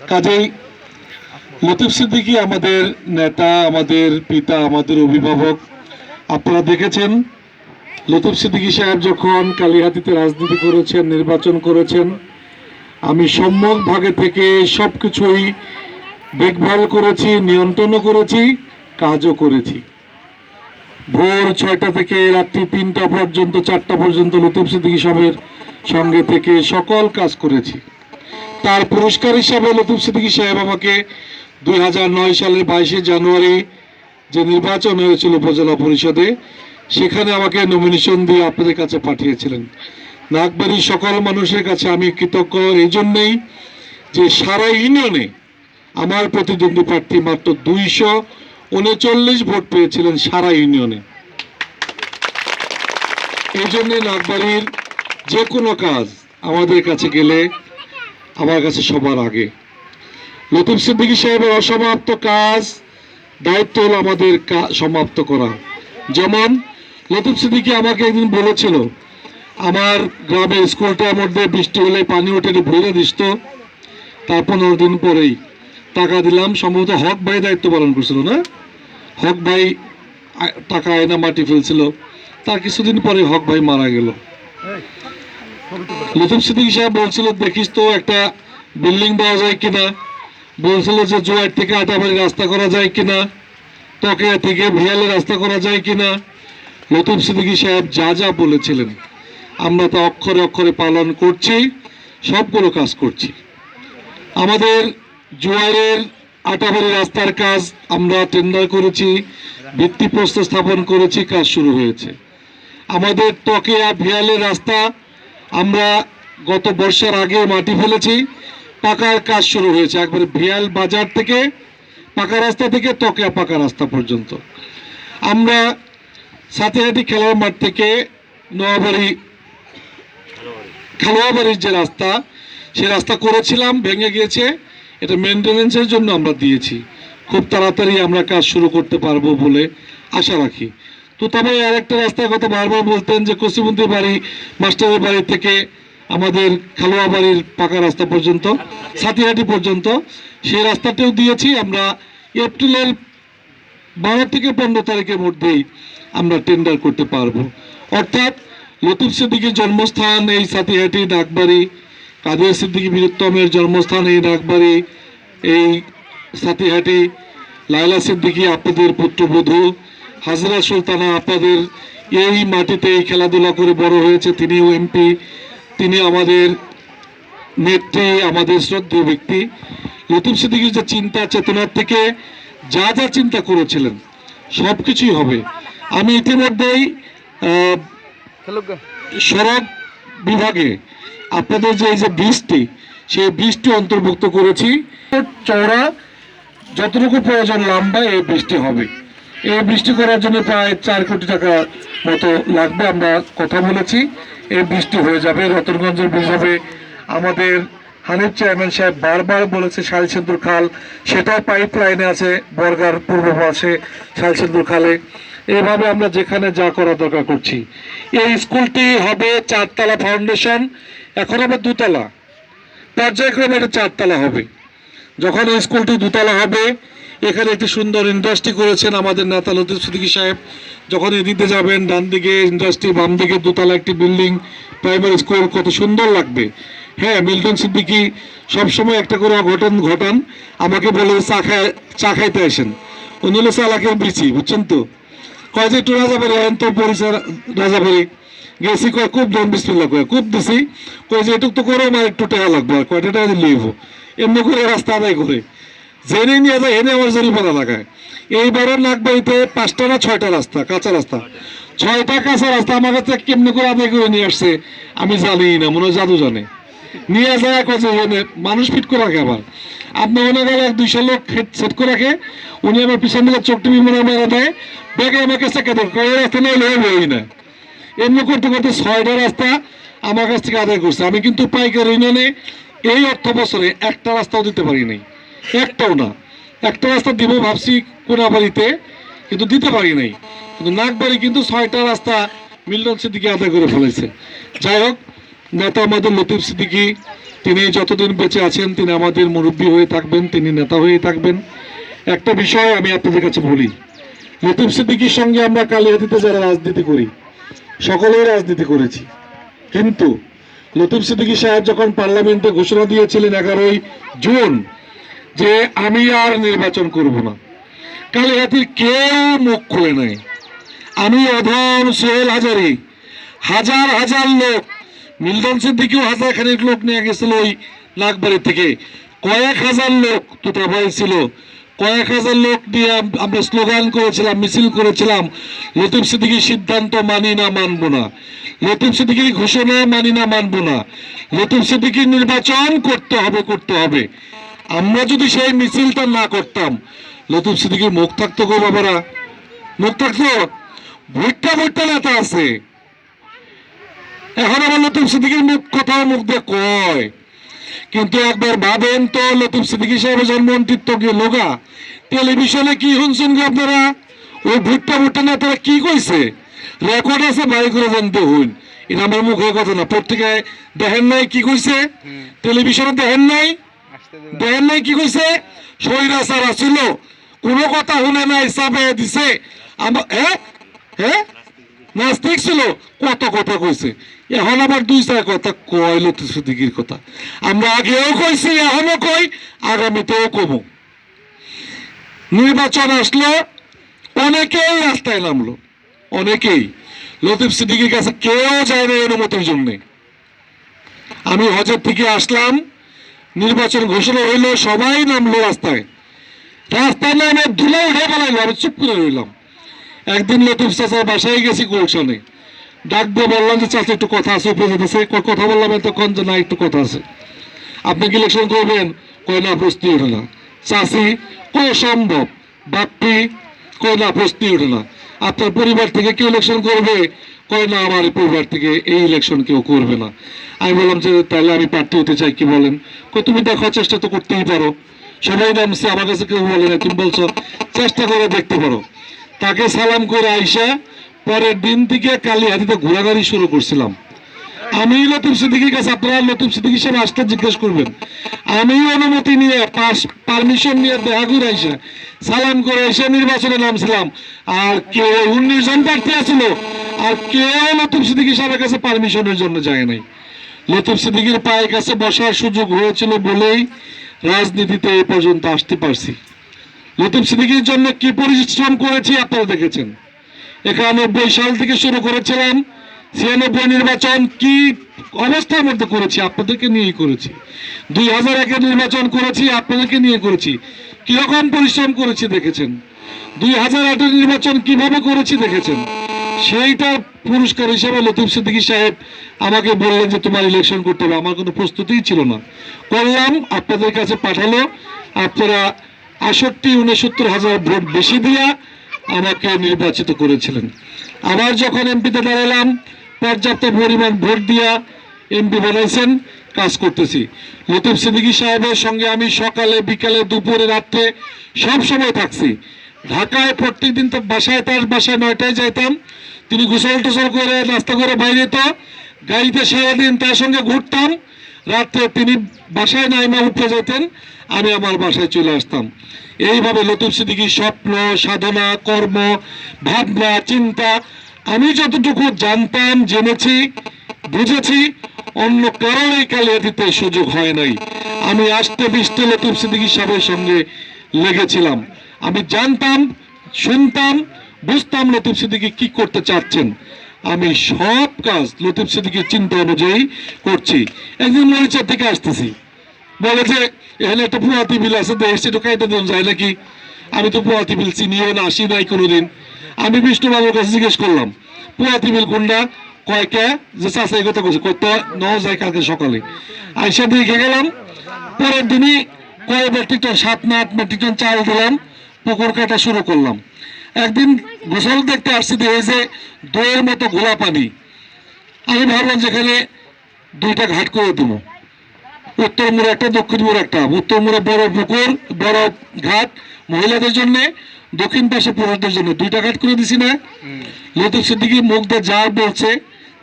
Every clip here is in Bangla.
কাজেই লতিফ সিদ্দিকী আমাদের নেতা, আমাদের পিতা, আমাদের অভিভাবক। আপনারা দেখেছেন, লতিফ সিদ্দিকী সাহেব যখন কালীহাতিতে রাজনীতি করেছেন, নির্বাচন করেছেন, আমি সম্মুখ ভাগে থেকে সব কিছুই দেখভাল করেছি, নিয়ন্ত্রণও করেছি, কাজও করেছি। ভোর ছয়টা থেকে রাত্রি তিনটা পর্যন্ত, চারটা পর্যন্ত লতিফ সিদ্দিকী সাহেবের সঙ্গে থেকে সকল কাজ করেছি। তার পুরস্কার হিসাবে লতিফ সিদ্দিকী সাহেব আমাকে দুই হাজার নয় সালের বাইশে জানুয়ারি যে নির্বাচন হয়েছিল উপজেলা পরিষদে, সেখানে আমাকে নমিনেশন দিয়ে আপনাদের কাছে পাঠিয়েছিলেন। নাগবাড়ির সকল মানুষের কাছে আমি কৃতজ্ঞ। এই জন্যেই যে সারা ইউনিয়নে আমার প্রতিদ্বন্দ্বী প্রার্থী মাত্র দুইশো উনচল্লিশ ভোট পেয়েছিলেন সারা ইউনিয়নে। এই জন্যে নাগবাড়ির যে কোনো কাজ আমাদের কাছে গেলে আমার কাছে সবার আগে। লতিফ সিদ্দিকী সাহেবের অসমাপ্ত কাজ, দায়িত্ব হলো আমাদের সমাপ্ত করা। যেমন লতিফ সিদ্দিকী আমাকে একদিন বলেছিল, আমার গ্রামের স্কুলটার মধ্যে বৃষ্টি হলে পানি উঠে ভরে দিস তো। তার পনেরো দিন পরেই টাকা দিলাম, সম্ভবত হক ভাই দায়িত্ব পালন করছিল না? হক ভাই টাকা আয়না মাটি ফেলছিল। তার কিছুদিন পরে হক ভাই মারা গেল। লতিফ সিদ্দিকী সাহেব বলছিল দেখিস তো একটা বিল্ডিং পাওয়া যায় কিনা? বলছিল যে, জোয়ার থেকে আটাবাড়ি রাস্তা করা যায় কিনা? তকে থেকে ভিয়ালে রাস্তা করা যায় কিনা? লতিফ সিদ্দিকী সাহেব যা যা বলেছিলেন, আমরা তা অক্ষরে অক্ষরে পালন করছি, সবগুলো কাজ করছি। আমাদের জোয়ারের আটাবাড়ি রাস্তার কাজ আমরা টেন্ডার করেছি, ভিত্তিপ্রস্তর স্থাপন করেছি, কাজ শুরু হয়েছে। আমাদের টকেয়া ভিয়ালের রাস্তা আমরা গত বর্ষার আগে মাটি ফেলেছি, পাকার কাজ শুরু হয়েছে। একবারে ভিয়াল বাজার থেকে, পাকা রাস্তা থেকে টকেয়া পাকা রাস্তা পর্যন্ত। আমরা সাথেহাটি খেলার মাঠ থেকে নোয়াবাড়ি খেলোয়াবাড়ির যে রাস্তা, সে রাস্তা করেছিলাম, ভেঙে গিয়েছে। এটা মেনটেনেন্সের জন্য আমরা দিয়েছি। খুব তাড়াতাড়ি আমরা কাজ শুরু করতে পারব বলে আশা রাখি। তো তবে আর একটা রাস্তার কথা বারবার বলতেন যে কসিমন্দি বাড়ি, মাস্টারের বাড়ি থেকে আমাদের খালোয়া বাড়ির পাকা রাস্তা পর্যন্ত সাথিহাটি পর্যন্ত। সেই রাস্তাটাও দিয়েছি আমরা এপ্রিলের বারো থেকে পনেরো তারিখের মধ্যেই আমরা টেন্ডার করতে পারব। অর্থাৎ লতিফ সিদ্দিকীর জন্মস্থান এই সাথিহাটি ডাকবাড়ি কাদের সিদ্দিকী বীরুত্তমের জন্মস্থান এই ডাকবাড়ি, এই সাথিহাটি লাইলা সিদ্দিকী, আপনাদের পুত্রবধূ হাজরা সুলতানা আপনাদের এই মাটিতে এই খেলাধুলা করে বড় হয়েছে। তিনিও এমপি তিনি আমাদের নেত্রী, আমাদের শ্রদ্ধেয় ব্যক্তি। লতিফ সিদ্দিকীর যে চিন্তা, চেতনার থেকে যা যা চিন্তা করেছিলেন সব কিছুই হবে। আমি ইতিমধ্যেই সড়ক বিভাগে আপনাদের যে এই যে বৃষ্টি সেই বৃষ্টি অন্তর্ভুক্ত করেছি। চওড়া, যতটুকু প্রয়োজন লম্বা, এই বৃষ্টি হবে। এই বৃষ্টি করার জন্য প্রায় চার কোটি টাকা মতো লাগবে, আমরা কথা বলেছি। এই বৃষ্টি হয়ে যাবে, রতনগঞ্জের ব্রিজ হবে। আমাদের হানিফ চেয়ারম্যান সাহেব বারবার বলেছে শালসেন্দুর খাল, সেটাও পাইপ লাইনে আছে, বর্গার পূর্ব পাশে শালসেন্দুর খালে। এভাবে আমরা যেখানে যা করা দরকার করছি। এই স্কুলটি হবে চারতলা ফাউন্ডেশন, এখন হবে দুতলা। পর্যায়ক্রমে এটা চারতলা হবে। যখন এই স্কুলটি দুতলা হবে এখানে একটি সুন্দর ইন্ডাস্ট্রি করেছেন আমাদের নেতা লতিফ সিদ্দিকী সাহেব। যখন এদিকে যাবেন, ডান দিকে ইন্ডাস্ট্রি বাম দিকে দোতলা একটি বিল্ডিং প্রাইমারি স্কুল কত সুন্দর লাগবে। হ্যাঁ মিল্টন সিদ্দিকী সবসময় একটা করে অঘটন ঘটান, আমাকে বলে চা খায়, চা খাইতে আসেন। হলো চালাকের বিচি, বুঝছেন তো? কয় যে একটু রাজাবাড়ি আইন তো পরিচয় রাজাবাড়ি গেছি কয় খুব দম বিসমিল্লা কয়। খুব দিছি, কয় যে এটুক তো করে আমার একটু টাকা লাগবে, আর কয়টা টাকা দিলে এমনি করে রাস্তা আদায় করে। জেনে নিয়ে যায় এনে আমার জরিমানা লাগায় এইবারও নাগবাড়িতে পাঁচটা না ছয়টা রাস্তা, কাঁচা রাস্তা। ছয়টা কাঁচা রাস্তা আমার কাছে কেমনি করে আদায় করে নিয়ে আসছে, আমি জানি না, মনে হয় জাদু জানে। নিয়ে যায় কাছে মানুষ ফিট করে রাখে আবার। আপনি মনে গেলে এক দুইশো লোক সেট করে রাখে, উনি আমার পিছন দিকে চোখ টিভি মনে মেরে দেয় ব্যাগে চেকে দেয়, কয় রাস্তা নেই লই না। এমনি করতে করতে ছয়টা রাস্তা আমার কাছ থেকে আদায় করছে। আমি কিন্তু পাইকারি ইউনিয়নে এই অর্থ বছরে একটা রাস্তাও দিতে পারি নাই। একটাও না। একটা রাস্তা দিব ভাবছি কোনাবাড়িতে, কিন্তু দিতে পারি নাই। কিন্তু নাগবাড়ি কিন্তু ছয়টা রাস্তা মিল্টন সিদ্দিকি আদায় করে ফেলেছে। যাই হোক, নেতা আমাদের লতিফ সিদ্দিকি, তিনি যতদিন বেঁচে আছেন, তিনি আমাদের মুরব্বী হয়ে থাকবেন, তিনি নেতা হয়ে থাকবেন। একটা বিষয় আমি আপনাদের কাছে বলি। লতিফ সিদ্দিকির সঙ্গে আমরা কালিহাতিতে যারা রাজনীতি করি, সকলেই রাজনীতি করেছি। কিন্তু লতিফ সিদ্দিকী সাহেব যখন পার্লামেন্টে ঘোষণা দিয়েছিলেন এগারোই জুন যে আমি আর নির্বাচন করব না। কাল কালিহাতির কেউ মুখ খুলে নাই। আমি অধম সোহেল হাজারি, হাজার হাজার লোক, মিল্টন সিদ্দিকেও হাজার খানিক লোক নিয়ে গেছিল ওই নাগবাড়ি থেকে। কয়েক হাজার লোক তুতাভাই ছিল। কয়েক হাজার লোক নিয়ে আমরা স্লোগান করেছিলাম, মিছিল করেছিলাম, লতিফ সিদ্দিকির সিদ্ধান্ত মানি না, মানব না। লতিফ সিদ্দিকির ঘোষণা মানি না, মানব না। লতিফ সিদ্দিকির নির্বাচন করতে হবে করতে হবে। আমরা যদি সেই মিছিলটা না করতাম লতিফ সিদ্দিকির মুখ থাকতো গো বাবারা। মুখ থাকতো? ভুট্টা ভুট্টা নেতা আছে। এখন আমার লতিফ সিদ্দিকির মুখ কথা মুখ দিয়ে কয়। কিন্তু একবার ভাবেন তো লতিফ সিদ্দিকি সাহেব জন্মন্ত্রিত্ব গিয়ে লোগা? টেলিভিশনে কি শুনছেন গো আপনারা? ওই ভুট্টা ভুট্টা নেতারা কি কইছে? রেকর্ড আছে বাড়ি করে জানতে হইন এটা আমার মুখের কথা না পত্রিকায় দেখেন নাই কি কইছে? টেলিভিশনে দেখেন নাই? দেখেন কি কইছে? সৈরা সারা ছিল কোনো কথা শুনে নাই চাপে দিছে। আমার হ্যাঁ হ্যাঁ নাস্তিক ছিল। কত কথা কইছে। এখন আবার দুই চার কথা কয় লতিফ সিদ্দিকির কথা। আমরা আগেও কইছি, এখনও কই, আগামীতেও কব। নির্বাচন আসলো, অনেকেই রাস্তায় নামলো। অনেকেই। লতিফ সিদ্দিকির কাছে কেউ যায় না অনুমতির জন্যে। আমি হজের থেকে আসলাম। নির্বাচন ঘোষণা হইল, সবাই নামলো রাস্তায়। রাস্তায় নামে ধুলো উঠে বেলাইলো আমি চুপ করে রইলাম। একদিন লতিফ চাচার বাসায় গেছি গুলশানে। ডাক দিয়ে বললাম যে, চাচা, একটু কথা আছে উপরে যেতেছে কথা বললাম, এতক্ষণ যে না একটু কথা আছে। আপনি কি ইলেকশন করবেন? কই না ওঠে না। চাষি কই সম্ভব? বাপ্পি কই না ওঠে না। আপনার পরিবার থেকে কেউ ইলেকশন করবে? কয় না, আমার পরিবার থেকে এই ইলেকশন কেউ করবে না। আমি বললাম যে, তাহলে আমি প্রার্থী হতে চাই, কি বলেন? কই তুমি দেখার চেষ্টা তো করতেই পারো। সবাই নামছে আমার কাছে কেউ বলে না। তুমি বলছো, চেষ্টা করে দেখতে পারো। তাকে সালাম করে আইসা পরের দিন থেকে কালী হাতিতে ঘোরাঘুরি শুরু করছিলাম। আমি লতিফ সিদ্দিকির কাছে আপনারা লতিফ সিদ্দিকির সাথে আসতে জিজ্ঞেস করবেন। আমি অনুমতি নিয়ে পাস পারমিশন নিয়ে দেখা করে আইসা সালাম করে এসে নির্বাচনে নামছিলাম। আর কেউ উনিশ জন প্রার্থী আছিল, আর কেউ লতিফ সিদ্দিকির সাহেবের কাছে পারমিশনের জন্য যায় নাই। লতিফ সিদ্দিকির পায়ের কাছে বসার সুযোগ হয়েছিল বলেই রাজনীতিতে এই পর্যন্ত আসতে পারছি। লতিফ সিদ্দিকির জন্য কি পরিশ্রম করেছি আপনারা দেখেছেন। একানব্বই সাল থেকে শুরু করেছিলাম ছিয়ানব্বই নির্বাচন কি অবস্থার মধ্যে করেছি? আপনাদেরকে নিয়েই করেছি। দুই হাজার একের নির্বাচন করেছি, আপনাদেরকে নিয়ে করেছি। কীরকম পরিশ্রম করেছি দেখেছেন? দুই হাজার আটের নির্বাচন কীভাবে করেছি দেখেছেন? সেইটার পুরস্কার হিসেবে লতিফ সিদ্দিকী সাহেব আমাকে বললেন যে, তোমার ইলেকশন করতে হবে। আমার কোনো প্রস্তুতিই ছিল না। করলাম, আপনাদের কাছে পাঠালো। আপনারা আষট্টি, উনসত্তর হাজার ভোট বেশি দিয়া আমাকে নির্বাচিত করেছিলেন। আবার যখন এমপিতে দাঁড়ালাম পর্যাপ্ত পরিমাণ ভোট দিয়া এমপি বানাইছেন, কাজ করতেছি। লতিফ সিদ্দিকী সাহেবের সঙ্গে আমি সকালে, বিকালে, দুপুরে, রাত্রে সব সময় থাকছি। ঢাকায় প্রত্যেকদিন তো বাসায় তার বাসায় নয়টায় যাইতাম। তিনি গোসল টোসল করে, নাস্তা করে বাইরে তো গাড়িতে সারাদিন তার সঙ্গে ঘুরতাম। রাত্রে তিনি বাসায় নাইমা উঠে যেতেন আমি আমার বাসায় চলে আসতাম। এইভাবে লতিফ সিদ্দিকীর স্বপ্ন, সাধনা, কর্ম, ভাবনা, চিন্তা আমি যতটুকু জানতাম, জেনেছি, বুঝেছি, অন্য কারোর এই কালিয়াতিতে সুযোগ হয় নাই। আমি আসতে বিশতে লতিফ সিদ্দিকী সাহেবের সঙ্গে লেগেছিলাম। আমি জানতাম, শুনতাম, বুঝতাম লতিফ সিদ্দিকী কি করতে চাচ্ছেন। আমি সব কাজ লতিফ সিদ্দিকীর চিন্তা অনুযায়ী করছি। একদিন মরিচা থেকে আসতেছি। বলে যে, এখানে একটা পুয়াতি বিল আছে, দেশ একটু কাইতে দেন যায় নাকি? আমি তো পুয়াতি বিল চিনিও না আসি নাই কোনোদিন। আমি বিষ্ণুবাবুর কাছে জিজ্ঞেস করলাম, পোয়া বিল কোনটা? কয়কে যে চাষা এই কথা কইছে কত ন যায় কালকে সকালে। আইসা দেখে গেলাম, পরের দিনই কয় মেট্রিক টন সাত না আট মেট্রিক টন চাল দিলাম, পুকুর কাটা শুরু করলাম। একদিন গোসল দেখতে আসছি, দেখে যে দইয়ের মতো গোলা পানি আমি ভাবলাম যেখানে দুইটা ঘাট করে দেবো। উত্তর মোড়ে একটা, দক্ষিণ মোড়ে একটা। উত্তর মোড়ে বড় পুকুর, বড় ঘাট মহিলাদের জন্য দক্ষিণ পাশে পুরুষদের জন্য। দুইটা ঘাট করে দিছি না। লতিফ সিদ্দিকি মুখ দিয়ে যা বলছে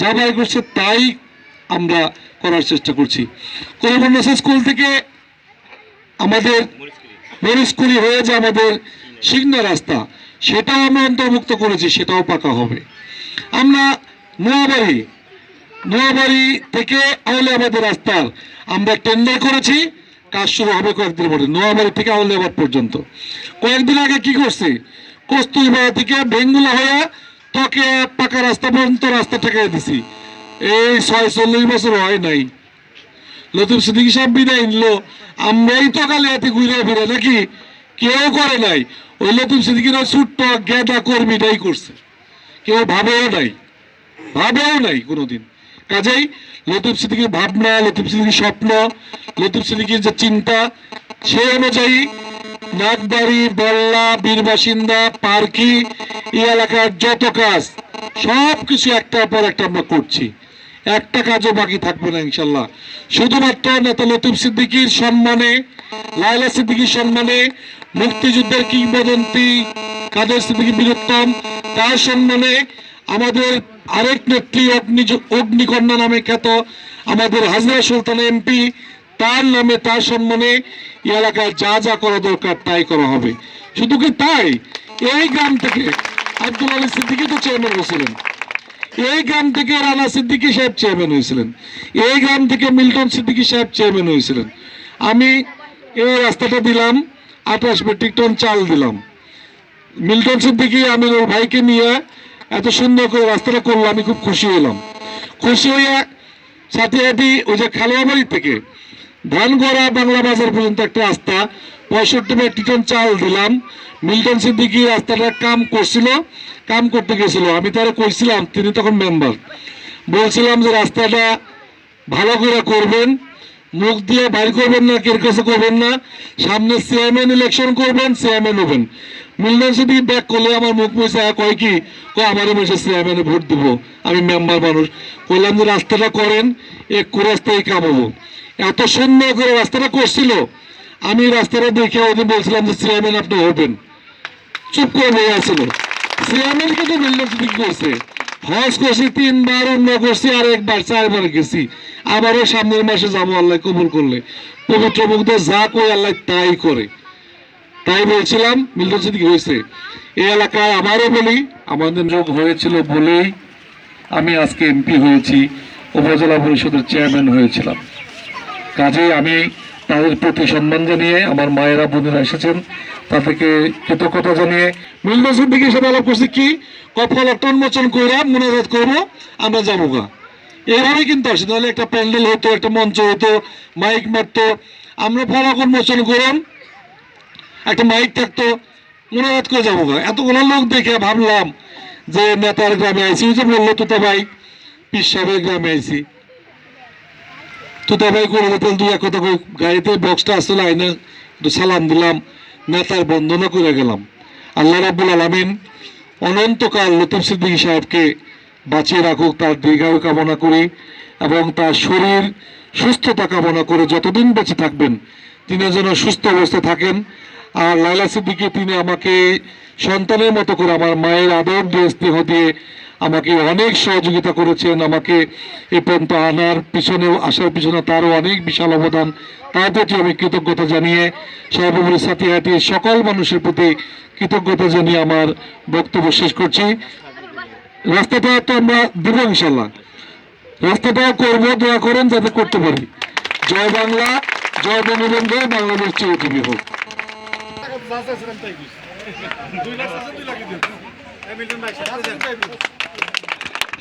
যা বাই করছে তাই আমরা করার চেষ্টা করছি। করিমন্ডা স্কুল থেকে আমাদের মরিসকুড়ি হয়ে যে আমাদের সিগনা রাস্তা। সেটাও আমরা অন্তর্ভুক্ত করেছি সেটাও পাকা হবে। আমরা নোয়াবাড়ি নোয়াবাড়ি থেকে আউলিয়াবাদের রাস্তার আমরা টেন্ডার করেছি। কাজ শুরু হবে কয়েকদিনের মধ্যে। নোয়াবাড়ি থেকে আউলিয়াবাদ পর্যন্ত। কয়েকদিন আগে কি করছে? কস্তুরবাড়া থেকে বেঙ্গুলা হয়ে তোকে পাকা রাস্তা পর্যন্ত রাস্তা ঠেকাই দিছি। এই ছয় চল্লিশ বছর হয় নাই। লতিফ সিদ্দিকী সাহেব বিদায় নিলো। আমরাই তো কালে এতে ঘুরে ফিরে নাকি? কেউ করে নাই। ওই লতিফ সিদ্দিকির ছোট্ট গেদা কর্মীটাই করছে। কেউ ভাবেও নাই। ভাবেও নাই কোনোদিন। কাজেই লতিফ সিদ্দিকির ভাবনা, লতিফ সিদ্দিকির স্বপ্ন, লতিফ সিদ্দিকির যে চিন্তা, সেই অনুযায়ী নাগবাড়ি, বল্লা, বীর বাসিন্দা, পার্কি, এই এলাকার যত কাজ সব কিছু একটার পর একটা আমরা করছি। একটা কাজও বাকি থাকবে না, ইনশাল্লাহ। শুধুমাত্র নেতা লতিফ সিদ্দিকীর সম্মানে লাইলা সিদ্দিকীর সম্মানে, মুক্তিযুদ্ধের কিংবদন্তি কাদের সিদ্দিকী বীরোত্তম তার সম্মানে আমাদের আরেক নেত্রী অগ্নি অগ্নিকন্যা নামে খ্যাত আমাদের হাজরা সুলতান এমপি, তার নামে তার সম্মানে এলাকায় যা যা করা দরকার তাই করা হবে। শুধু কি তাই? এই গ্রাম থেকে আব্দুল আলী সিদ্দিকী তো চেয়ারম্যান হয়েছিলেন। এই গ্রাম থেকে রানা সিদ্দিকী সাহেব চেয়ারম্যান হয়েছিলেন। এই গ্রাম থেকে মিল্টন সিদ্দিকী সাহেব চেয়ারম্যান হয়েছিলেন। আমি এই রাস্তাটা দিলাম, আঠাশ মেট্রিক টন চাল দিলাম। মিল্টন সিদ্দিকী আমি ওর ভাইকে নিয়ে এত সুন্দর করে রাস্তাটা করল, আমি খুব খুশি হলাম। খুশি হইয়া সাথে সাথে ওই যে খালোয়াবাড়ি থেকে ধানগড়া বাংলা বাজার পর্যন্ত একটা রাস্তা, পঁয়ষট্টি মেট্রিক টন চাল দিলাম। মিল্টন সিদ্দিকী রাস্তাটা কাম করছিল, কাম করতে গেছিল। আমি তারা কইছিলাম, তিনি তখন মেম্বার। বলছিলাম যে রাস্তাটা ভালো করে করবেন, মুখ দিয়ে বাইর করবেন না কের কাছে করবেন না, সামনে চেয়ারম্যান ইলেকশন করবেন, চেয়ারম্যান হবেন। ব্যাক আমার মুখ কয় কি? কয় আমারও ভোট দিব, আমি মেম্বার মানুষ। যে, রাস্তাটা করেন এক রাস্তায় কামাবো। এত করে রাস্তাটা আমি রাস্তাটা দেখে ওদের বলছিলাম যে চেয়ারম্যান আপনি হবেন চুপ করে বয়ে আসলো। চেয়ারম্যান মিলন সিদ্দিক করছে হজ করছি, তিনবার অন্য করছি, আর একবার, চারবার গেছি। আবারও সামনের মাসে যাব, আল্লাহ কবুল করলে। পবিত্র মুগ্ধ যা কই আল্লাহ তাই করে। তাই বলছিলাম, মিল্টন সিদ্দিক হয়েছে। এই এলাকায় আবারও বলি, আমাদের যোগ হয়েছিল বলেই আমি আজকে এমপি হয়েছি, উপজেলা পরিষদের চেয়ারম্যান হয়েছিলাম। কাজেই আমি তাদের প্রতি সম্মান জানিয়ে, আমার মায়েরা, বোনেরা এসেছেন, তাদেরকে কৃতজ্ঞতা জানিয়ে মিল্টন সিদ্দিকের সাথে আলাপ করছি কি কফল উন্মোচন করে মোনাজাত করব, আমরা যাব গা এভাবে কিন্তু আসে তাহলে একটা প্যান্ডেল হতো একটা মঞ্চ হতো মাইক মারতো, আমরা ফলক উন্মোচন করলাম একটা মাইক থাকতো, মনে মোনাজাত করে যাব এতগুলো লোক দেখে ভাবলাম যে নেতার গ্রামে আইসি ওই যে বলল তোতা ভাই সাহেবের গ্রামে আইসি তোতা ভাই করে দিতেন দুই এক কথা গাড়িতে বক্সটা আসলে আইনে একটু সালাম দিলাম, নেতার বন্দনা করে গেলাম। আল্লাহ রাব্বুল আলামিন অনন্তকাল লতিফ সিদ্দিকী সাহেবকে বাঁচিয়ে রাখুক, তার দীর্ঘায়ু কামনা করি এবং তার শরীর সুস্থতা কামনা করে যতদিন বেঁচে থাকবেন, তিনি যেন সুস্থ অবস্থায় থাকেন। আর লাইলা সিদ্দিকি, তিনি আমাকে সন্তানের মতো করে আমার মায়ের আদর দিয়ে স্নেহ দিয়ে আমাকে অনেক সহযোগিতা করেছেন। আমাকে এ পর্যন্ত আনার পিছনেও, আসার পিছনে তারও অনেক বিশাল অবদান। তার প্রতি আমি কৃতজ্ঞতা জানিয়ে সর্বোপরি সাথীহাটির সকল মানুষের প্রতি কৃতজ্ঞতা জানিয়ে আমার বক্তব্য শেষ করছি। রাস্তাটা তো আমরা দেবো ইনশাল্লাহ রাস্তাটাও করব, দোয়া করেন যাতে করতে পারি। জয় বাংলা, জয় বঙ্গবন্ধু, বাংলাদেশ চিরজীবী হোক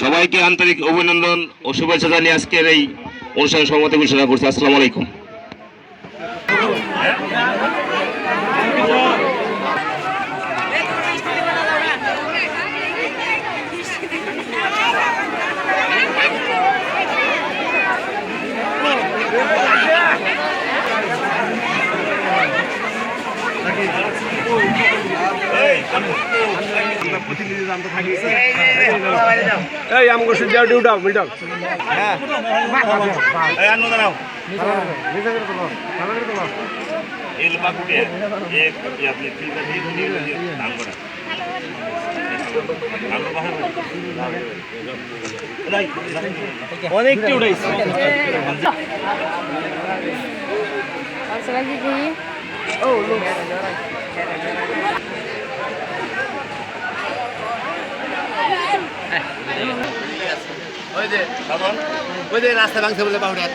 সবাইকে আন্তরিক অভিনন্দন ও শুভেচ্ছা জানিয়ে আজকের এই অনুষ্ঠান সমাপ্তি ঘোষণা করছি। আসসালামু আলাইকুম। এই আমগো সুজাও ডিউটাও মিটাও এই অনেকটি উঠাইছে Bangsa lagi di. Oh, look. ওই যে ওই যে রাস্তা ভাঙছে বলে বাহুড়ে